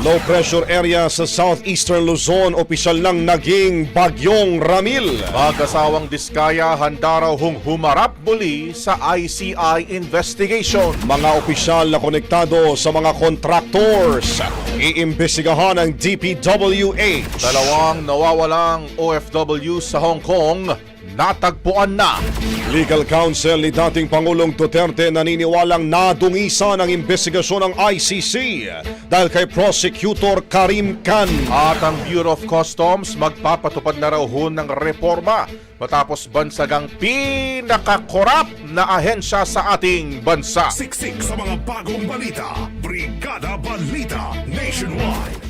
Low pressure area sa southeastern Luzon, opisyal nang naging Bagyong Ramil. Mag-asawang Diskaya handa raw hong humarap muli sa ICI investigation. Mga opisyal na konektado sa mga contractors, iimbestigahan ng DPWH. Dalawang nawawalang OFW sa Hong Kong, natagpuan na. Legal counsel ni dating Pangulong Duterte naniniwalang nadungisan ang investigasyon ng ICC dahil kay Prosecutor Karim Khan. At ang Bureau of Customs magpapatupad na raw ho ng reforma matapos bansagang pinakakorap na ahensya sa ating bansa. Siksik sa mga bagong balita. Brigada Balita Nationwide.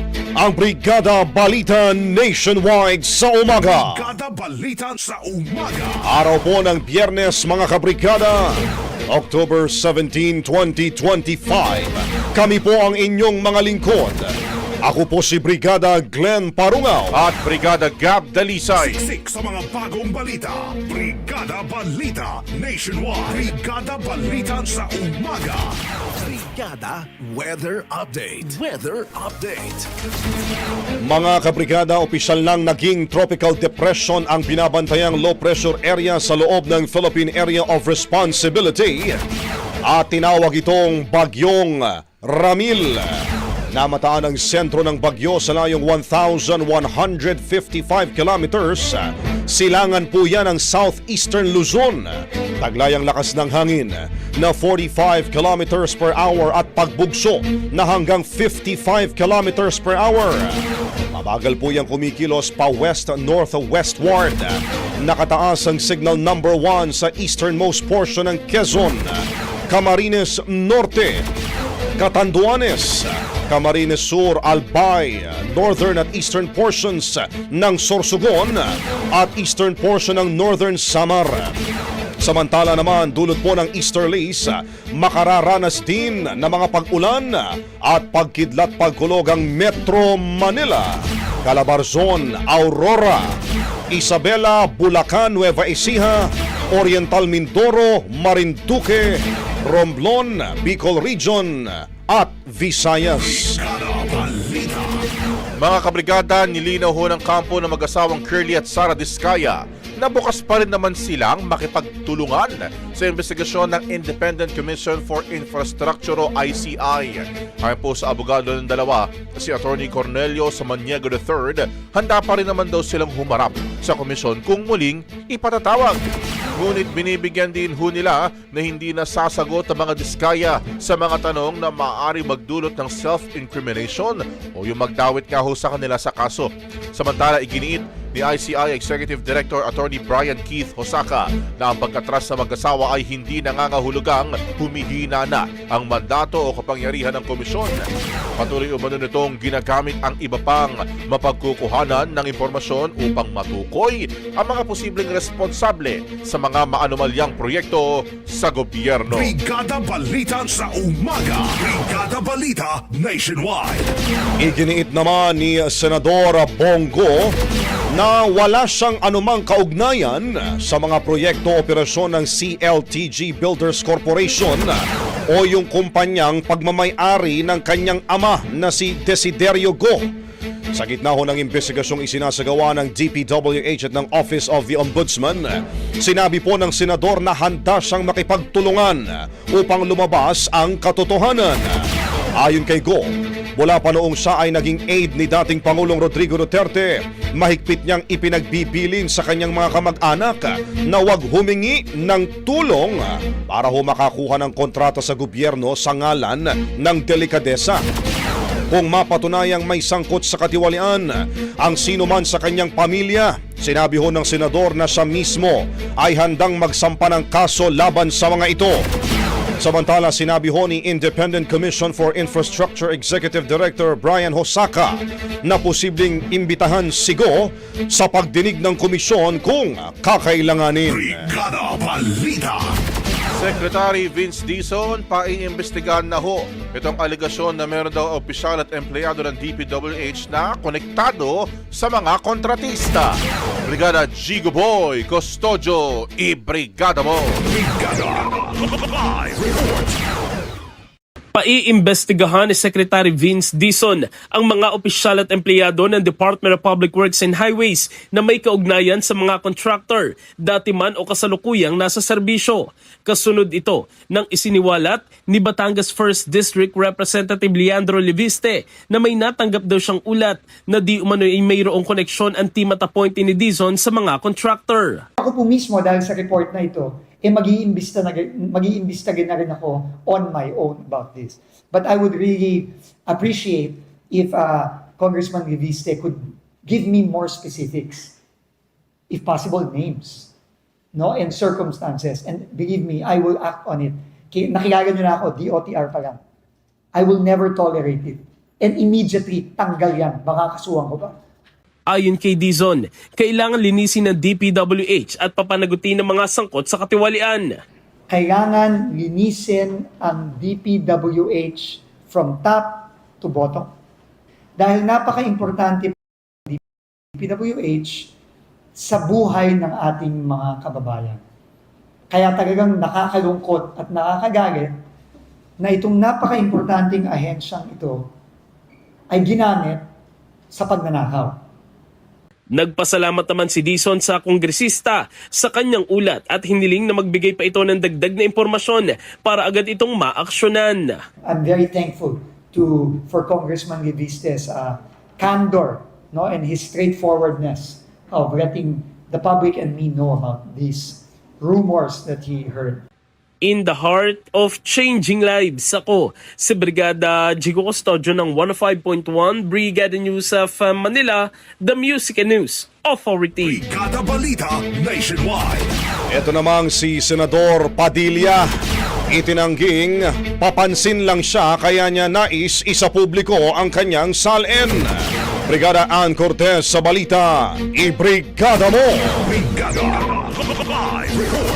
ang Brigada Balita Nationwide sa umaga. Brigada Balita sa umaga. Araw po ng biyernes mga kabrigada, October 17, 2025. Kami po ang inyong mga lingkod. Ako po si Brigada Glenn Parungaw. At Brigada Gab Dalisay. Siksik sa mga bagong balita. Brigada Balita Nationwide. Brigada Balita sa umaga. Brigada Weather Update. Weather Update. Mga kabrigada, opisyal lang naging tropical depression ang binabantayang low pressure area sa loob ng Philippine Area of Responsibility at tinawag itong Bagyong Ramil. Namataan ang sentro ng bagyo sa layong 1,155 kilometers. Silangan po yan ang southeastern Luzon. Taglayang lakas ng hangin na 45 kilometers per hour at pagbugso na hanggang 55 kilometers per hour. Mabagal po yung kumikilos pa west-northwestward. Nakataas ang signal number 1 sa easternmost portion ng Quezon, Camarines Norte, Catanduanes, Camarines Sur, Albay, northern at eastern portions ng Sorsogon at eastern portion ng northern Samar. Samantala naman, dulot po ng easterlies, makararanas din ng mga pag-ulan at pagkidlat pagkulog ang Metro Manila, Calabarzon, Aurora, Isabela, Bulacan, Nueva Ecija, Oriental Mindoro, Marinduque, Romblon, Bicol Region at Visayas. Mga kabrigada, nilinaw ho ng kampo ng mag-asawang Curly at Sara Diskaya na bukas pa rin naman silang makipagtulungan sa investigasyon ng Independent Commission for Infrastructure o ICI. Ayon po sa abogado ng dalawa, si Attorney Cornelio Samaniego III, handa pa rin naman daw silang humarap sa komisyon kung muling ipatatawag. Ngunit binibigyan din ho nila na hindi nasasagot ang mga diskaya sa mga tanong na maaari magdulot ng self-incrimination o yung magdawit nga ho sa kanila sa kaso. Samantala, iginiit ni ICI Executive Director Attorney Brian Keith Hosaka na ang pagkatras sa mag-asawa ay hindi nangangahulugang humihina na ang mandato o kapangyarihan ng komisyon. Patuloy umano nitong ginagamit ang iba pang mapagkukuhanan ng impormasyon upang matukoy ang mga posibleng responsable sa mga maanumalyang proyekto sa gobyerno. Brigada Balita sa Umaga. Brigada Balita Nationwide. Iginiit naman ni Senador Bongo na wala siyang anumang kaugnayan sa mga proyekto operasyon ng CLTG Builders Corporation o yung kumpanyang pagmamayari ng kanyang ama na si Desiderio Go. Sa gitna ho ng investigasyong isinasagawa ng DPWH at ng Office of the Ombudsman, sinabi po ng senador na handa siyang makipagtulungan upang lumabas ang katotohanan. Ayon kay Go, mula pa noong siya ay naging aide ni dating Pangulong Rodrigo Duterte, mahigpit niyang ipinagbibilin sa kanyang mga kamag-anak na huwag humingi ng tulong para ho makakuha ng kontrata sa gobyerno sa ngalan ng delikadesa. Kung mapatunayang may sangkot sa katiwalian ang sino man sa kanyang pamilya, sinabi ho ng senador na siya mismo ay handang magsampa ng kaso laban sa mga ito. Samantala, sinabi ho ni Independent Commission for Infrastructure Executive Director Brian Hosaka na posibleng imbitahan si Go sa pagdinig ng komisyon kung kakailanganin. Brigada Balita. Secretary Vince Dizon, paiimbestigahan na ho itong aligasyon na meron daw opisyal at empleyado ng DPWH na konektado sa mga kontratista. Brigada Gigo Boy, Custodio, i-brigada mo! Brigada Live Report. Paiimbestigahan ni Secretary Vince Dizon ang mga opisyal at empleyado ng Department of Public Works and Highways na may kaugnayan sa mga contractor, dati man o kasalukuyang nasa serbisyo. Kasunod ito ng isiniwalat ni Batangas 1st District Representative Leandro Leviste na may natanggap daw siyang ulat na di umano ay mayroong koneksyon ang team at appointee ni Dizon sa mga contractor. Ako po mismo dahil sa report na ito, eh mag-iimbista na, mag-iimbista na rin ako on my own about this. But I would really appreciate if uh, Congressman Reviste could give me more specifics, if possible, names, no, and circumstances. And believe me, I will act on it. Ki- Nakilala nyo na ako, DOTR pa lang. I will never tolerate it. And immediately, tanggal yan. Baka kasuhan ko pa. Ayon kay Dizon, kailangan linisin ng DPWH at papanagutin ng mga sangkot sa katiwalian. kailangan linisin ang DPWH from top to bottom. Dahil napaka-importante ng DPWH sa buhay ng ating mga kababayan. Kaya talagang nakakalungkot at nakakagalit na itong napaka-importanting ahensyang ito ay ginamit sa pagnanakaw. Nagpasalamat naman si Dizon sa kongresista sa kanyang ulat at hiniling na magbigay pa ito ng dagdag na impormasyon para agad itong maaksyonan. I'm very thankful to for Congressman Levistes uh, candor no and his straightforwardness of letting the public and me know about these rumors that he heard. In the heart of changing lives. Ako, si Brigada Jigo Custodio ng 105.1 Brigada News of Manila, the Music and News Authority. Brigada Balita Nationwide. Ito namang si Senador Padilla. Itinangging papansin lang siya kaya niya nais isa publiko ang kanyang salin. Brigada Ann Cortez sa balita. Ibrigada mo! Brigada Live Report.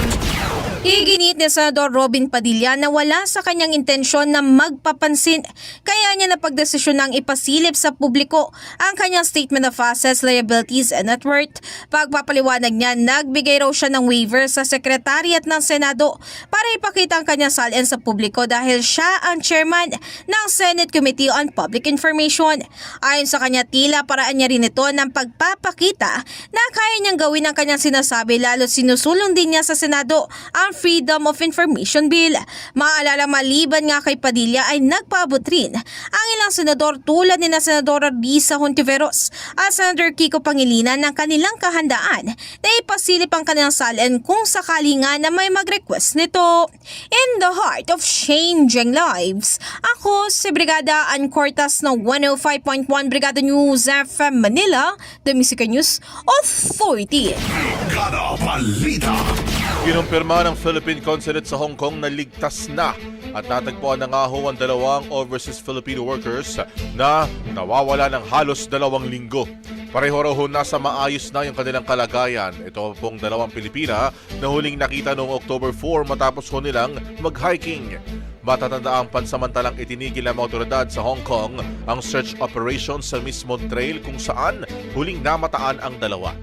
Iginit ni Senador Robin Padilla na wala sa kanyang intensyon na magpapansin kaya niya napagdesisyon ng ipasilip sa publiko ang kanyang Statement of Assets, Liabilities and Net Worth. Pagpapaliwanag niya, nagbigay raw siya ng waiver sa Secretariat ng Senado para ipakita ang kanyang salin sa publiko dahil siya ang chairman ng Senate Committee on Public Information. Ayon sa kanya, tila paraan niya rin ito ng pagpapakita na kaya niyang gawin ang kanyang sinasabi lalo sinusulong din niya sa Senado ang Freedom of Information Bill. Maalala maliban nga kay Padilla ay nagpaabot rin ang ilang senador tulad ni na Senadora Risa Hontiveros at Senator Kiko Pangilinan ng kanilang kahandaan na ipasilip ang kanilang salin kung sakali nga na may mag-request nito. In the heart of changing lives, ako si Brigada Ann Cortas ng 105.1 Brigada News FM Manila, the Music News Authority. Brigada Balita. Kinumpirma ng Philippine Consulate sa Hong Kong na ligtas na at natagpuan na nga ho ang dalawang overseas Filipino workers na nawawala ng halos dalawang linggo. Pareho raw ho nasa maayos na yung kanilang kalagayan. Ito pong dalawang Pilipina na huling nakita noong October 4 matapos ho nilang mag-hiking. Matatanda ang pansamantalang itinigil ng mga otoridad sa Hong Kong ang search operation sa mismong trail kung saan huling namataan ang dalawa.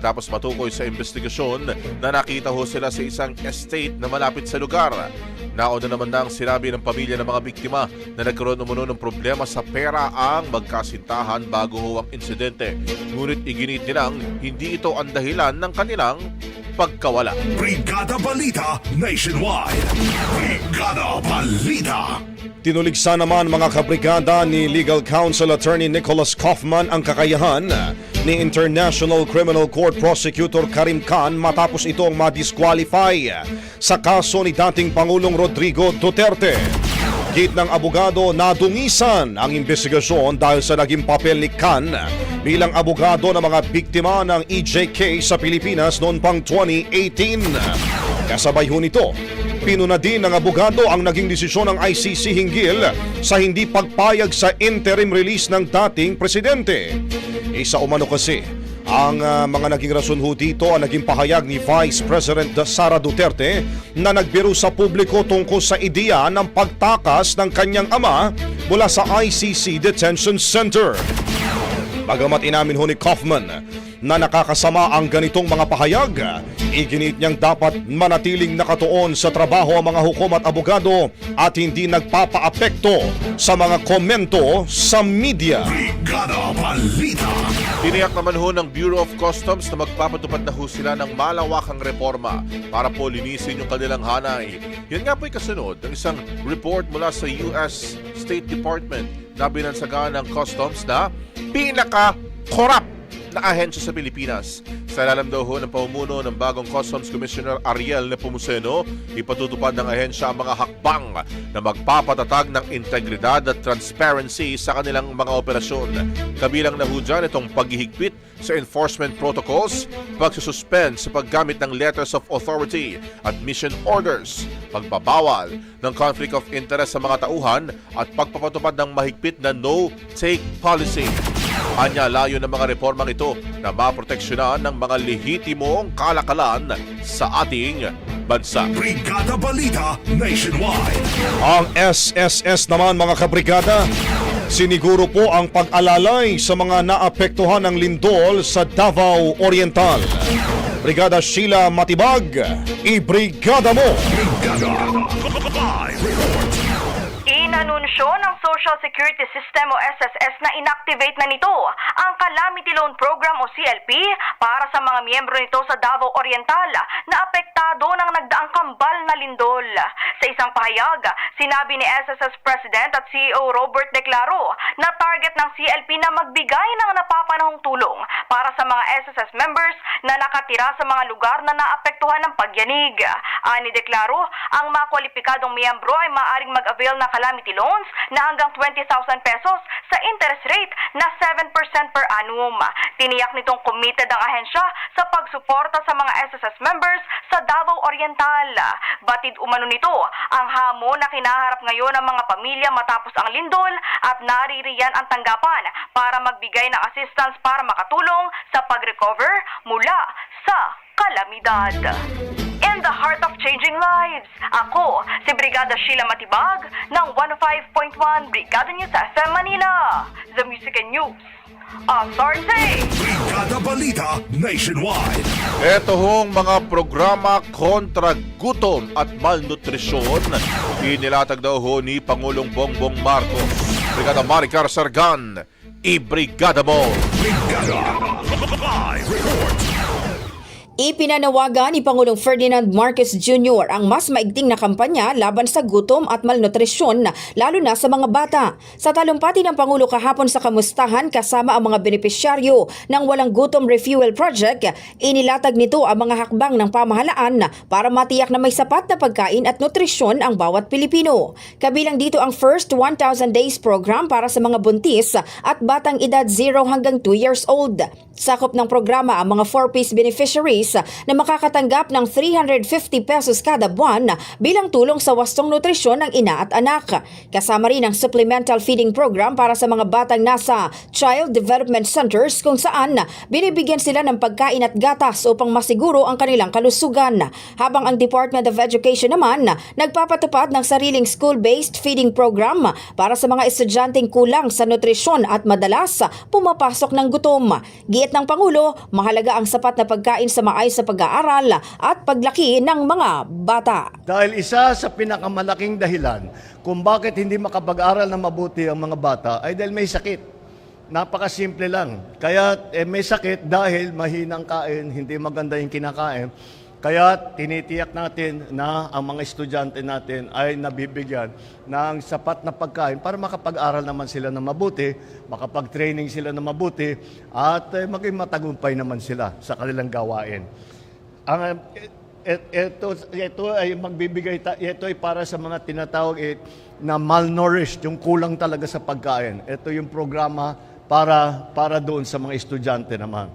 Matapos matukoy sa investigasyon na nakita ho sila sa isang estate na malapit sa lugar. Nauna naman na ang sinabi ng pamilya ng mga biktima na nagkaroon umuno ng problema sa pera ang magkasintahan bago ho ang insidente. Ngunit iginit nilang hindi ito ang dahilan ng kanilang pagkawala. Brigada Balita Nationwide. Brigada Balita. Tinuligsa naman mga kabrigada ni Legal Counsel Attorney Nicholas Kaufman ang kakayahan ni International Criminal Court Prosecutor Karim Khan matapos itong madisqualify sa kaso ni dating Pangulong Rodrigo Duterte. Git ng abogado nadungisan ang investigasyon dahil sa naging papel ni Khan bilang abogado ng mga biktima ng EJK sa Pilipinas noon pang 2018. Kasabay ho nito, pinuna din ng abogado ang naging desisyon ng ICC hinggil sa hindi pagpayag sa interim release ng dating presidente. Isa umano kasi ang ah, mga naging rason ho dito ang naging pahayag ni Vice President Sara Duterte na nagbiro sa publiko tungkol sa ideya ng pagtakas ng kanyang ama mula sa ICC Detention Center. Bagamat inamin ho ni Kaufman na nakakasama ang ganitong mga pahayag, iginit niyang dapat manatiling nakatuon sa trabaho ang mga hukom at abogado at hindi nagpapaapekto sa mga komento sa media. Brigada Balita. Tiniyak naman ho ng Bureau of Customs na magpapatupad na ho sila ng malawakang reforma para po linisin yung kanilang hanay. Yan nga po'y kasunod ng isang report mula sa US State Department na binansagaan ng Customs na pinaka-corrupt na ahensya sa Pilipinas. Sa ilalim daw ho ng pamumuno ng bagong Customs Commissioner Ariel Nepomuceno, ipatutupad ng ahensya ang mga hakbang na magpapatatag ng integridad at transparency sa kanilang mga operasyon. Kabilang na ho dyan itong paghihigpit sa enforcement protocols, pagsususpend sa paggamit ng letters of authority at mission orders, pagbabawal ng conflict of interest sa mga tauhan at pagpapatupad ng mahigpit na no-take policy. Anya layo ng mga reformang ito na maproteksyonan ng mga lehitimong kalakalan sa ating bansa. Brigada Balita Nationwide. Ang SSS naman mga kabrigada, siniguro po ang pag-alalay sa mga naapektuhan ng lindol sa Davao Oriental. Brigada Sheila Matibag, i-brigada mo! Brigada desisyon ng Social Security System o SSS na inactivate na nito ang Calamity Loan Program o CLP para sa mga miyembro nito sa Davao Oriental na apektado ng nagdaang kambal na lindol. Sa isang pahayag, sinabi ni SSS President at CEO Robert Declaro na target ng CLP na magbigay ng napapanahong tulong para sa mga SSS members na nakatira sa mga lugar na naapektuhan ng pagyanig. Ani Declaro, ang mga kwalipikadong miyembro ay maaaring mag-avail ng calamity loans na hanggang 20,000 pesos sa interest rate na 7% per annum. Tiniyak nitong committed ang ahensya sa pagsuporta sa mga SSS members sa Davao Oriental. Batid umano nito ang hamon na kinaharap ngayon ng mga pamilya matapos ang lindol at naririyan ang tanggapan para magbigay ng assistance para makatulong sa pag-recover mula sa kalamidad. In the heart of changing lives, ako si Brigada Sheila Matibag ng 105.1 Brigada News FM Manila. The Music and News. Authority! Brigada Balita Nationwide. Ito hong mga programa kontra gutom at malnutrisyon, inilatag daw ho ni Pangulong Bongbong Marcos. Brigada Maricar Sargan, i-brigada mo! Brigada Live Report. Ipinanawagan ni Pangulong Ferdinand Marcos Jr. ang mas maigting na kampanya laban sa gutom at malnutrisyon lalo na sa mga bata. Sa talumpati ng Pangulo kahapon sa kamustahan kasama ang mga benepisyaryo ng Walang Gutom Refuel Project, inilatag nito ang mga hakbang ng pamahalaan para matiyak na may sapat na pagkain at nutrisyon ang bawat Pilipino. Kabilang dito ang First 1,000 Days Program para sa mga buntis at batang edad 0 hanggang 2 years old. Sakop ng programa ang mga 4-piece beneficiaries na makakatanggap ng 350 pesos kada buwan bilang tulong sa wastong nutrisyon ng ina at anak. Kasama rin ang supplemental feeding program para sa mga batang nasa Child Development Centers kung saan binibigyan sila ng pagkain at gatas upang masiguro ang kanilang kalusugan. Habang ang Department of Education naman nagpapatupad ng sariling school-based feeding program para sa mga estudyanteng kulang sa nutrisyon at madalas pumapasok ng gutom. Giit ng Pangulo, mahalaga ang sapat na pagkain sa maayos sa pag-aaral at paglaki ng mga bata. Dahil isa sa pinakamalaking dahilan kung bakit hindi makapag-aral na mabuti ang mga bata ay dahil may sakit. Napakasimple lang. Kaya eh, may sakit dahil mahinang kain, hindi maganda yung kinakain. Kaya tinitiyak natin na ang mga estudyante natin ay nabibigyan ng sapat na pagkain para makapag-aral naman sila ng mabuti, makapag-training sila ng mabuti, at eh, maging matagumpay naman sila sa kanilang gawain. Ang ito ito ay magbibigay ito ay para sa mga tinatawag eh, na malnourished, yung kulang talaga sa pagkain. Ito yung programa para para doon sa mga estudyante naman.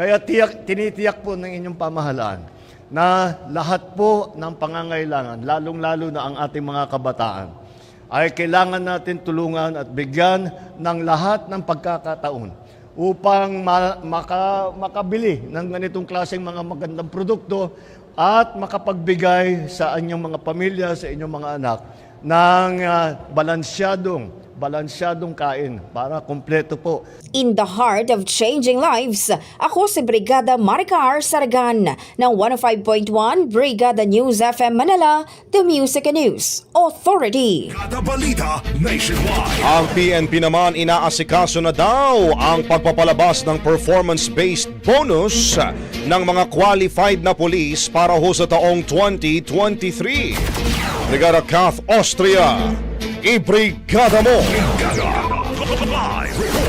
Kaya tiyak, tinitiyak po ng inyong pamahalaan na lahat po ng pangangailangan, lalong-lalo na ang ating mga kabataan, ay kailangan natin tulungan at bigyan ng lahat ng pagkakataon upang ma- maka- makabili ng ganitong klaseng mga magandang produkto at makapagbigay sa inyong mga pamilya, sa inyong mga anak ng ah, balansyadong balansyadong kain para kumpleto po In the heart of changing lives, ako si Brigada Maricar Saragan ng 105.1 Brigada News FM Manila, The Music and News Authority. Balita Nationwide. Ang PNP naman inaasikaso na daw ang pagpapalabas ng performance-based bonus ng mga qualified na police para ho sa taong 2023. Brigada Kath Austria, ibrigada mo! Brigada Live Report.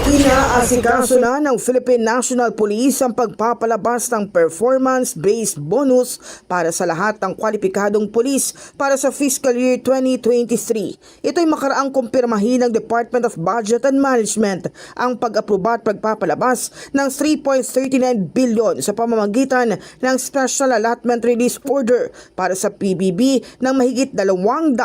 Inaasikaso na ng Philippine National Police ang pagpapalabas ng performance-based bonus para sa lahat ng kwalipikadong pulis para sa fiscal year 2023. Ito'y makaraang kumpirmahin ng Department of Budget and Management ang pag-aproba at pagpapalabas ng 3.39 billion sa pamamagitan ng Special Allotment Release Order para sa PBB ng mahigit 200,000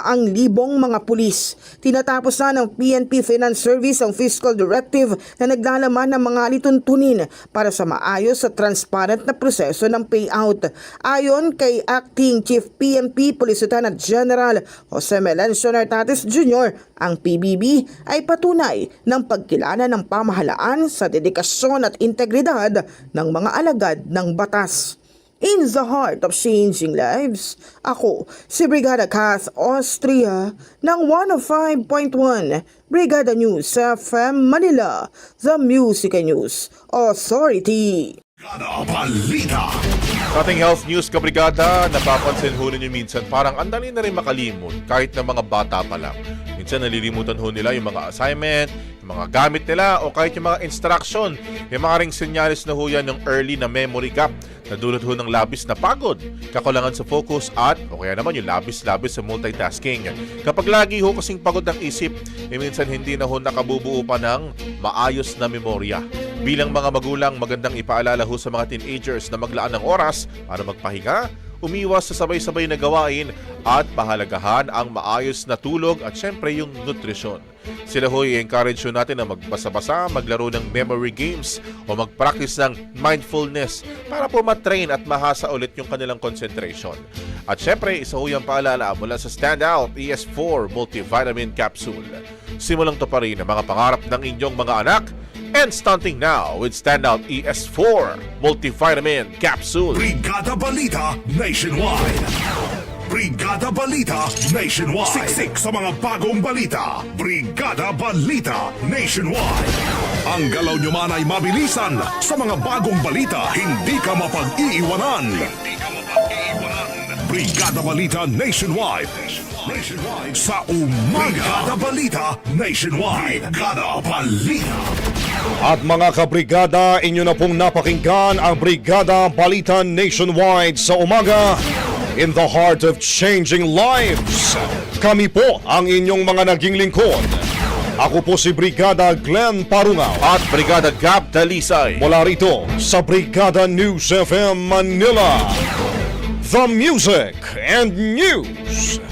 mga pulis. Tinatapos na ng PNP Finance Service ang fiscal directive na naglalaman ng mga lituntunin para sa maayos at transparent na proseso ng payout. Ayon kay Acting Chief PNP Police Lieutenant General Jose Melencio Nartates Jr., ang PBB ay patunay ng pagkilala ng pamahalaan sa dedikasyon at integridad ng mga alagad ng batas. In the heart of changing lives. Ako, si Brigada Kath Austria ng 105.1 Brigada News FM Manila, the Music and News Authority. Balita. Sa ating health news kabrigada, napapansin ho ninyo minsan parang ang dali na rin makalimot kahit ng mga bata pa lang. Minsan nalilimutan ho nila yung mga assignment, yung mga gamit nila o kahit yung mga instruction. May mga ring senyales na ho yan ng early na memory gap na dulot ho ng labis na pagod, kakulangan sa focus at o kaya naman yung labis-labis sa multitasking. Kapag lagi ho kasing pagod ang isip, eh minsan hindi na ho nakabubuo pa ng maayos na memorya. Bilang mga magulang, magandang ipaalala ho sa mga teenagers na maglaan ng oras para magpahinga, umiwas sa sabay-sabay na gawain at pahalagahan ang maayos na tulog at syempre yung nutrisyon. Sila ho i-encourage natin na magbasa-basa, maglaro ng memory games o mag-practice ng mindfulness para po matrain at mahasa ulit yung kanilang concentration. At syempre, isa ho yung paalala mula sa Standout ES4 Multivitamin Capsule. Simulang to pa rin ang mga pangarap ng inyong mga anak and stunting now with Standout ES4 Multivitamin Capsule. Brigada Balita Nationwide. Brigada Balita Nationwide. Siksik sa mga bagong balita. Brigada Balita Nationwide. Ang galaw nyo man ay mabilisan sa mga bagong balita. Hindi ka mapag-iiwanan. Hindi ka mapag-iiwanan. Brigada Balita Nationwide. Nationwide sa umaga. Brigada Balita Nationwide. Brigada Balita. At mga kabrigada, inyo na pong napakinggan ang Brigada Balita Nationwide sa umaga in the heart of changing lives. Kami po ang inyong mga naging lingkod. Ako po si Brigada Glenn Parungaw At Brigada Gab Dalisay. mula rito sa Brigada News FM Manila. The Music and News